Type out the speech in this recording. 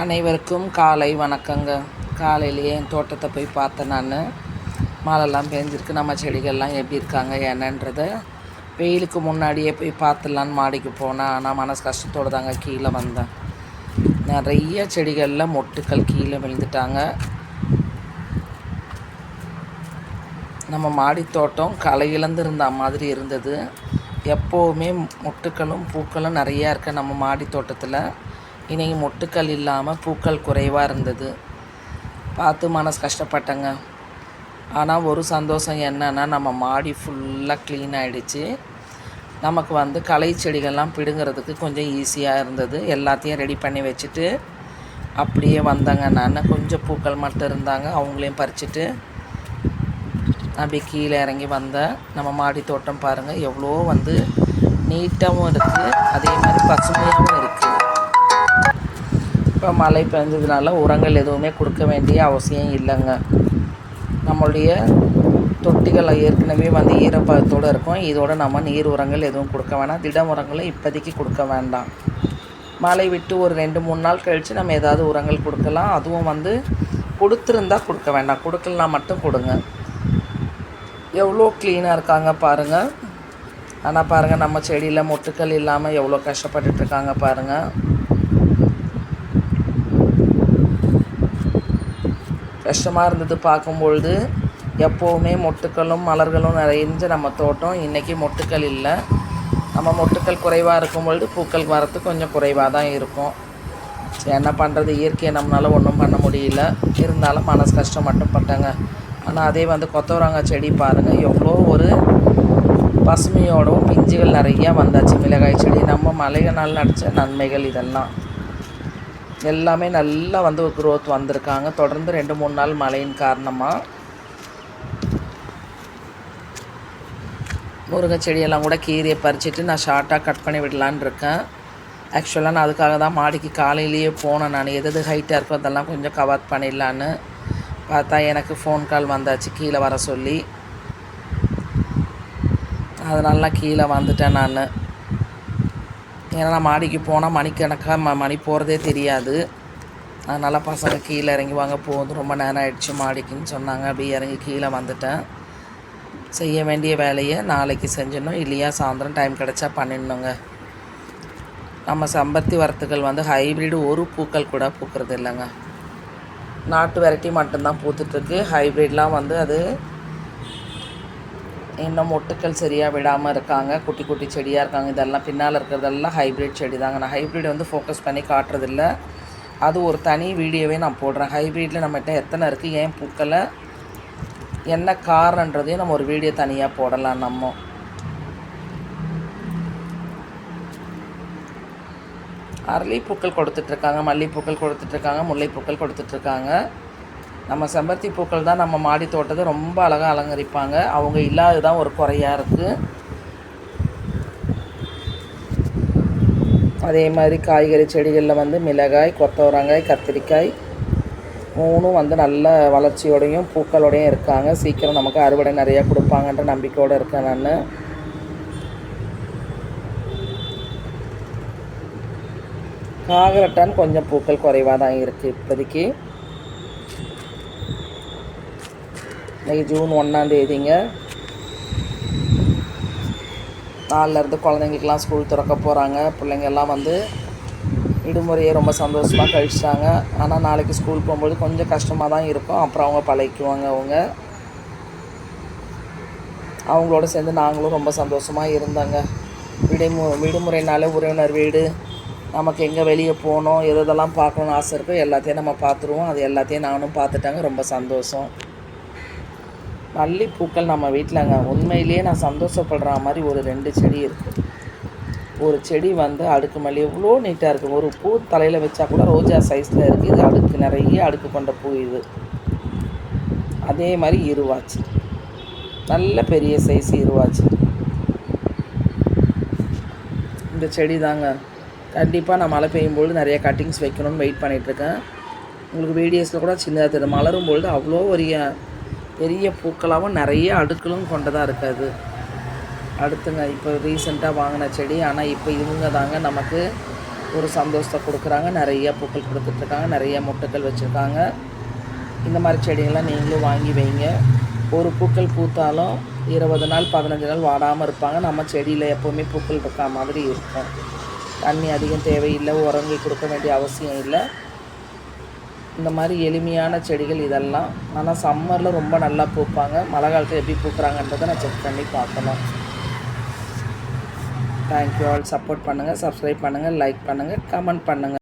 அனைவருக்கும் காலை வணக்கங்க. காலையிலேயே என் தோட்டத்தை போய் பார்த்தேன் நான். மழைலாம் பெஞ்சிருக்கு. நம்ம செடிகள்லாம் எப்படி இருக்காங்க என்னன்றதை வெயிலுக்கு முன்னாடியே போய் பார்த்துடலான்னு மாடிக்கு போனேன். ஆனால் மனசு கஷ்டத்தோடு தாங்க கீழே வந்தேன். நிறைய செடிகளில் மொட்டுக்கள் கீழே விழுந்துட்டாங்க. நம்ம மாடி தோட்டம் களை இழந்திருந்த மாதிரி இருந்தது. எப்போவுமே மொட்டுக்களும் பூக்களும் நிறையா இருக்க நம்ம மாடி தோட்டத்தில். இன்றைக்கி மொட்டுக்கள் இல்லாமல் பூக்கள் குறைவாக இருந்தது. பார்த்து மனசு கஷ்டப்பட்டேங்க. ஆனால் ஒரு சந்தோஷம் என்னென்னா நம்ம மாடி ஃபுல்லாக க்ளீன் ஆகிடுச்சு நமக்கு வந்து களை செடிகள்லாம் பிடுங்கிறதுக்கு கொஞ்சம் ஈஸியாக இருந்தது. எல்லாத்தையும் ரெடி பண்ணி வச்சுட்டு அப்படியே வந்தேங்க நான். கொஞ்சம் பூக்கள் மட்டும் இருந்தாங்க. அவங்களையும் பறிச்சுட்டு அப்படியே கீழே இறங்கி வந்தேன் நம்ம மாடி தோட்டம் பாருங்கள் எவ்வளோ வந்து நீட்டாகவும் இருக்குது அதே மாதிரி பசுமையாகவும் இருக்குது இப்போ மழை பெஞ்சதுனால உரங்கள் எதுவுமே கொடுக்க வேண்டிய அவசியம் இல்லைங்க. நம்மளுடைய தொட்டிகள் ஏற்கனவே வந்து ஈரப்பதத்தோடு இருக்கும். இதோட நம்ம நீர் உரங்கள் எதுவும் கொடுக்க வேணாம். திட உரங்களை இப்போதைக்கு கொடுக்க வேண்டாம். மழை விட்டு ஒரு ரெண்டு மூணு நாள் கழித்து நம்ம ஏதாவது உரங்கள் கொடுக்கலாம். அதுவும் வந்து கொடுத்துருந்தா கொடுக்க வேண்டாம். கொடுக்கலனா மட்டும் கொடுங்க. எவ்வளோ க்ளீனாக இருக்காங்க பாருங்கள் ஆனால் பாருங்கள் நம்ம செடியில் மொட்டுக்கள் இல்லாமல் எவ்வளோ கஷ்டப்பட்டுட்ருக்காங்க பாருங்கள் கஷ்டமாக இருந்தது பார்க்கும்பொழுது எப்போவுமே மொட்டுக்களும் மலர்களும் நிறைஞ்ச நம்ம தோட்டம். இன்றைக்கி மொட்டுக்கள் இல்லை. நம்ம மொட்டுக்கள் குறைவாக இருக்கும் பொழுது பூக்கள் வரத்து கொஞ்சம் குறைவாக தான் இருக்கும். என்ன பண்ணுறது இயற்கையை நம்மளால் ஒன்றும் பண்ண முடியல. இருந்தாலும் மனசு கஷ்டம் மட்டும் பட்டாங்க. ஆனால் அதே வந்து கொத்தவரங்காய் செடி பாருங்கள் எவ்வளோ ஒரு பசுமையோடவும் பிஞ்சுகள் நிறையா வந்தாச்சு. மிளகாய் செடி. நம்ம மலைகளால் நடித்த நன்மைகள் இதெல்லாம். எல்லாமே நல்லா வந்து க்ரோத் வந்திருக்காங்க. தொடர்ந்து ரெண்டு மூணு நாள் மழையின் காரணமாக முருங்கை செடியெல்லாம் கூட கீரையை பறிச்சுட்டு நான் ஷார்ட்டாக கட் பண்ணி விடலான்னு இருக்கேன். ஆக்சுவலாக நான் அதுக்காக தான் மாடிக்கு காலையிலேயே போனேன் நான். எது எது ஹைட்டாக இருக்கோ அதெல்லாம் கொஞ்சம் கவர் பண்ணிடலான்னு. பார்த்தா எனக்கு ஃபோன் கால் வந்தாச்சு. கீழே வர சொல்லி. அதனால கீழே வந்துட்டேன் நான். ஏன்னா நான் மாடிக்கு போனால் மணிக்கணக்காக ம மணி போகிறதே தெரியாது. அதனால் பசங்க கீழே இறங்கி வாங்க போகுது. ரொம்ப நேரம் ஆயிடுச்சு மாடிக்குன்னு சொன்னாங்க. அப்படியே இறங்கி கீழே வந்துட்டேன். செய்ய வேண்டிய வேலையை நாளைக்கு செஞ்சிடணும். இல்லையா சாயந்தரம் டைம் கிடச்சா பண்ணிடணுங்க. நம்ம சம்பத்தி வரத்துகள் வந்து ஹைப்ரிடு ஒரு பூக்கள் கூட பூக்கிறது இல்லைங்க. நாட்டு வெரைட்டி மட்டும்தான் பூத்துட்ருக்கு ஹைப்ரிட்லாம் வந்து அது இன்னும் மொட்டுக்கள் சரியாக விடாமல் இருக்காங்க. குட்டி குட்டி செடியாக இருக்காங்க. இதெல்லாம் பின்னால் இருக்கிறதெல்லாம் ஹைப்ரிட் செடி தாங்க நான் ஹைப்ரிட் வந்து ஃபோக்கஸ் பண்ணி காட்டுறதில்ல. அது ஒரு தனி வீடியோவே நான் போடுறேன். ஹைப்ரிட்டில் நம்மகிட்ட எத்தனை இருக்குது ஏன் பூக்களை என்ன காரணன்றதையும் நம்ம ஒரு வீடியோ தனியாக போடலாம் நம்ம. அரளிப்பூக்கள் கொடுத்துட்ருக்காங்க மல்லிகைப்பூக்கள் கொடுத்துட்ருக்காங்க முல்லைப்பூக்கள் கொடுத்துட்ருக்காங்க நம்ம செம்பருத்தி பூக்கள் தான் நம்ம மாடி தோட்டத்தை ரொம்ப அழகாக அலங்கரிப்பாங்க. அவங்க இல்லாததான் ஒரு குறையாக இருக்குது அதே மாதிரி காய்கறி செடிகளில் வந்து மிளகாய் கொத்தவரங்காய் கத்திரிக்காய் மூணும் வந்து நல்ல வளர்ச்சியோடையும் பூக்களோடையும் இருக்காங்க. சீக்கிரம் நமக்கு அறுவடை நிறையா கொடுப்பாங்கன்ற நம்பிக்கையோடு இருக்கேன் நான். காகரட்டான் கொஞ்சம் பூக்கள் குறைவாக தான் இருக்குது இப்போதைக்கு. இன்றைக்கி ஜூன் ஒன்றாந்தேதிங்க நாளிலேருந்து குழந்தைங்களுக்கெல்லாம் ஸ்கூல் திறக்க போகிறாங்க பிள்ளைங்க எல்லாம் வந்து விடுமுறையை ரொம்ப சந்தோஷமாக கழிச்சிட்டாங்க ஆனால் நாளைக்கு ஸ்கூல் போகும்போது கொஞ்சம் கஷ்டமாக தான் இருக்கும். அப்புறம் அவங்க பழகிக்குவாங்க அவங்க. அவங்களோட சேர்ந்து நாங்களும் ரொம்ப சந்தோஷமாக இருந்தாங்க. விடுமு விடுமுறைனாலே உறவினர் வீடு. நமக்கு எங்கே வெளியே போகணும் எது எதெல்லாம் பார்க்கணுன்னு ஆசை இருக்கோ எல்லாத்தையும் நம்ம பார்த்துருவோம். அது எல்லாத்தையும் நானும் பார்த்துட்டாங்க. ரொம்ப சந்தோஷம். மல்லிப்பூக்கள் நம்ம வீட்டிலங்க உண்மையிலேயே நான் சந்தோஷப்படுற மாதிரி ஒரு ரெண்டு செடி இருக்குது ஒரு செடி வந்து அடுக்கு மல்லி எவ்வளோ நீட்டாக இருக்குது ஒரு பூ தலையில் வச்சா கூட ரோஜா சைஸில் இருக்குது இது அடுக்கு நிறைய அடுக்கு கொண்ட பூ இது. அதே மாதிரி இருவாச்சு. நல்ல பெரிய சைஸ் இருவாச்சு. இந்த செடி தாங்க. கண்டிப்பாக நான் மழை பெய்யும்பொழுது நிறைய கட்டிங்ஸ் வைக்கணும்னு வெயிட் பண்ணிகிட்ருக்கேன் உங்களுக்கு வீடியோஸில் கூட சின்னதாக தெரியும். மலரும் பொழுது அவ்வளோ ஒரு பெரிய பூக்களாகவும் நிறைய அடுக்களும் கொண்டதாக இருக்காது. அடுத்துங்க இப்போ ரீசெண்டாக வாங்கின செடி ஆனால் இப்போ இவங்க தாங்க நமக்கு ஒரு சந்தோஷத்தை கொடுக்குறாங்க. நிறைய பூக்கள் கொடுத்துட்ருக்காங்க நிறைய முட்டைகள் வச்சுருக்காங்க. இந்த மாதிரி செடிகள்லாம் நீங்களும் வாங்கி வைங்க. ஒரு பூக்கள் பூத்தாலும் இருபது நாள் பதினஞ்சு நாள் வாடாமல் இருப்பாங்க. நம்ம செடியில் எப்போவுமே பூக்கள் இருக்கா மாதிரி இருக்கும். தண்ணி அதிகம் தேவையில்லை உரங்கி கொடுக்க வேண்டிய அவசியம் இல்லை. இந்த மாதிரி எளிமையான செடிகள் இதெல்லாம். ஆனால் சம்மரில் ரொம்ப நல்லா பூப்பாங்க. மழை காலத்தில் எப்படி பூக்குறாங்கன்றதை நான் செக் பண்ணி பார்க்கணும் தேங்க்யூ ஆல் சப்போர்ட் பண்ணுங்கள் சப்ஸ்கிரைப் பண்ணுங்கள் லைக் பண்ணுங்கள் கமெண்ட் பண்ணுங்கள்